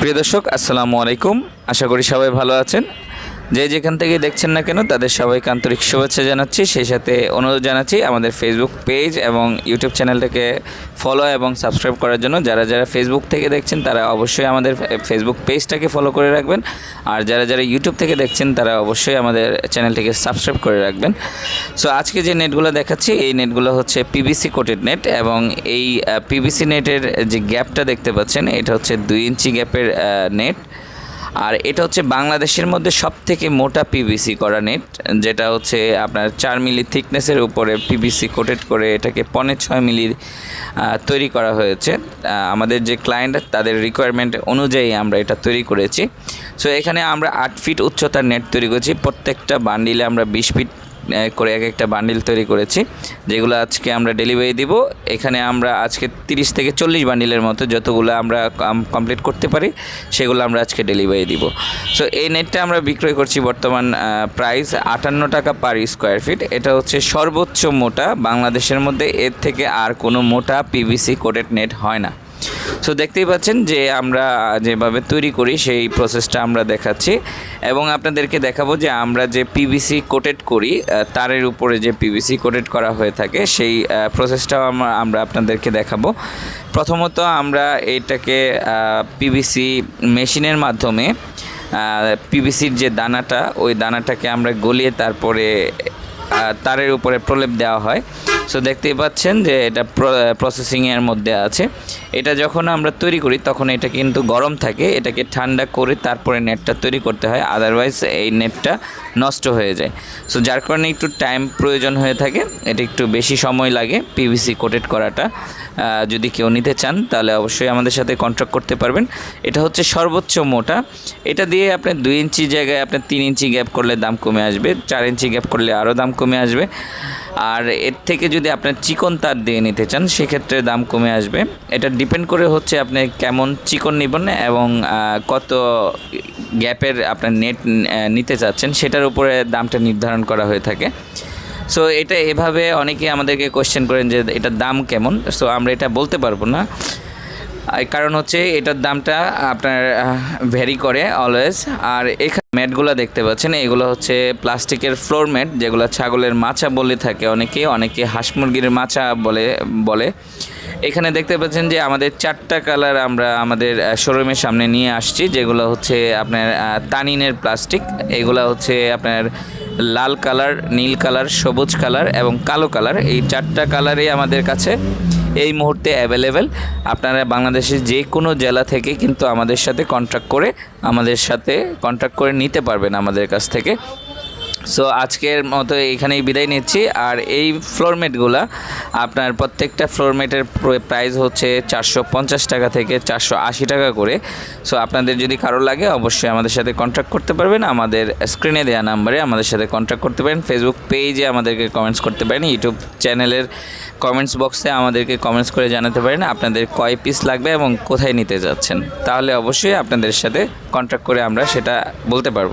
প্রিয় দর্শক আসসালামু আলাইকুম। আশা করি সবাই ভালো আছেন। যে যেখান থেকে দেখছেন না কেন, তাদের সবাইকে আন্তরিক শুভেচ্ছা জানাচ্ছি। সেই সাথে অনুরোধ জানাচ্ছি আমাদের ফেসবুক পেজ এবং ইউটিউব চ্যানেলটাকে ফলো এবং সাবস্ক্রাইব করার জন্য। যারা যারা ফেসবুক থেকে দেখছেন, তারা অবশ্যই আমাদের ফেসবুক পেজটাকে ফলো করে রাখবেন। আর যারা যারা ইউটিউব থেকে দেখছেন, তারা অবশ্যই আমাদের চ্যানেলটিকে সাবস্ক্রাইব করে রাখবেন। সো আজকে যে নেটগুলো দেখাচ্ছি, এই নেটগুলো হচ্ছে পিভিসি কোটেড নেট এবং এই পিভিসি নেটের যে গ্যাপটা দেখতে পাচ্ছেন, এটা হচ্ছে দুই ইঞ্চি গ্যাপের নেট আর এটা হচ্ছে বাংলাদেশের মধ্যে সব থেকে মোটা পিভিসি করা নেট যেটা হচ্ছে আপনার চার মিলি থিকনেসের উপরে পিভিসি কোটেড করে এটাকে পনে ছয় মিলি তৈরি করা হয়েছে। আমাদের যে ক্লায়েন্ট তাদের রিকোয়ারমেন্ট অনুযায়ী আমরা এটা তৈরি করেছি। সো এখানে আমরা আট ফিট উচ্চতার নেট তৈরি করেছি। প্রত্যেকটা বান্ডিলে আমরা বিশ ফিট করে এক একটা বান্ডিল তৈরি করেছি, যেগুলো আজকে আমরা ডেলিভারি দিব। এখানে আমরা আজকে তিরিশ থেকে চল্লিশ বান্ডিলের মতো যতগুলো আমরা কমপ্লিট করতে পারি, সেগুলো আমরা আজকে ডেলিভারি দিব। সো এই নেটটা আমরা বিক্রয় করছি বর্তমান প্রাইস আটান্ন টাকা পার স্কোয়ার ফিট এটা হচ্ছে সর্বোচ্চ মোটা, বাংলাদেশের মধ্যে এর থেকে আর কোনো মোটা পিভিসি কোটেড নেট হয় না। সো দেখতেই পাচ্ছেন যে আমরা যেভাবে তৈরি করি, সেই প্রসেসটা আমরা দেখাচ্ছি। এবং আপনাদেরকে দেখাবো যে আমরা যে পিভিসি কোটেড করি তারের উপরে যে পিভিসি কোটেড করা হয়ে থাকে, সেই প্রসেসটাও আমরা আমরা আপনাদেরকে দেখাবো। প্রথমত আমরা এটাকে পিভিসি মেশিনের মাধ্যমে পিভিসির যে দানাটা, ওই দানাটাকে আমরা গলিয়ে তারপরে তারের উপরে প্রলেপ দেওয়া হয়। সো দেখতেই পাচ্ছেন যে এটা প্রসেসিংয়ের মধ্যে আছে। এটা যখন আমরা তৈরি করি, তখন এটা কিন্তু গরম থাকে, এটাকে ঠান্ডা করে তারপরে নেটটা তৈরি করতে হয় আদারওয়াইজ এই নেটটা নষ্ট হয়ে যায়। সো যার কারণে একটু টাইম প্রয়োজন হয়ে থাকে, এটা একটু বেশি সময় লাগে পিভিসি কোটেড করাটা। যদি কেউ নিতে চান, তাহলে অবশ্যই আমাদের সাথে কন্ট্যাক্ট করতে পারবেন। এটা হচ্ছে সর্বোচ্চ মোটা। এটা দিয়ে আপনি দুই ইঞ্চি জায়গায়, আপনি তিন ইঞ্চি গ্যাপ করলে দাম কমে আসবে, চার ইঞ্চি গ্যাপ করলে আরও দাম কমে আসবে। আর এর থেকে যদি আপনার চিকন তার দিয়ে নিতে চান, সেক্ষেত্রে দাম কমে আসবে। এটা ডিপেন্ড করে হচ্ছে আপনি কেমন চিকন নেবেন এবং কত গ্যাপের আপনার নেট নিতে চাচ্ছেন, সেটার উপরে দামটা নির্ধারণ করা হয়ে থাকে। সো এটা এভাবে অনেকে আমাদেরকে কোশ্চেন করেন যে এটার দাম কেমন? সো আমরা এটা বলতে পারব না। কারণ হচ্ছে এটার দামটা আপনার ভ্যারি করে অলওয়েজ আর এখানে ম্যাটগুলো দেখতে পাচ্ছেন, এগুলো হচ্ছে প্লাস্টিকের ফ্লোর ম্যাট যেগুলো ছাগলের মাচা বলে থাকে অনেকে অনেকে হাঁস মুরগির মাচা বলে বলে। এখানে দেখতে পাচ্ছেন যে আমাদের চারটা কালার আমরা আমাদের শোরুমের সামনে নিয়ে আসছি, যেগুলো হচ্ছে আপনার তানিনের প্লাস্টিক এগুলো হচ্ছে আপনার লাল কালার নীল কালার সবুজ কালার এবং কালো কালার এই চারটা কালারই আমাদের কাছে। এই মুহূর্তে অ্যাভেলেবেল আপনারা বাংলাদেশের যে কোনো জেলা থেকে কিন্তু আমাদের সাথে কন্ট্রাক্ট করে আমাদের সাথে কন্ট্রাক্ট করে নিতে পারবেন আমাদের কাছ থেকে। সো আজকের মতো এখানেই বিদায় নিচ্ছি। আর এই ফ্লোরমেটগুলো আপনার প্রত্যেকটা ফ্লোরমেটের প্রাইস হচ্ছে চারশো পঞ্চাশ টাকা থেকে চারশো আশি টাকা করে। সো আপনাদের যদি কারও লাগে, অবশ্যই আমাদের সাথে কন্ট্যাক্ট করতে পারবেন। আমাদের স্ক্রিনে দেওয়া নাম্বারে আমাদের সাথে কন্ট্যাক্ট করতে পারেন। ফেসবুক পেজে আমাদেরকে কমেন্টস করতে পারেন। ইউটিউব চ্যানেলের কমেন্টস বক্সে আমাদেরকে কমেন্টস করে জানাতে পারেন, আপনাদের কয় পিস লাগবে এবং কোথায় নিতে যাচ্ছেন। তাহলে অবশ্যই আপনাদের সাথে কন্ট্যাক্ট করে আমরা সেটা বলতে পারব।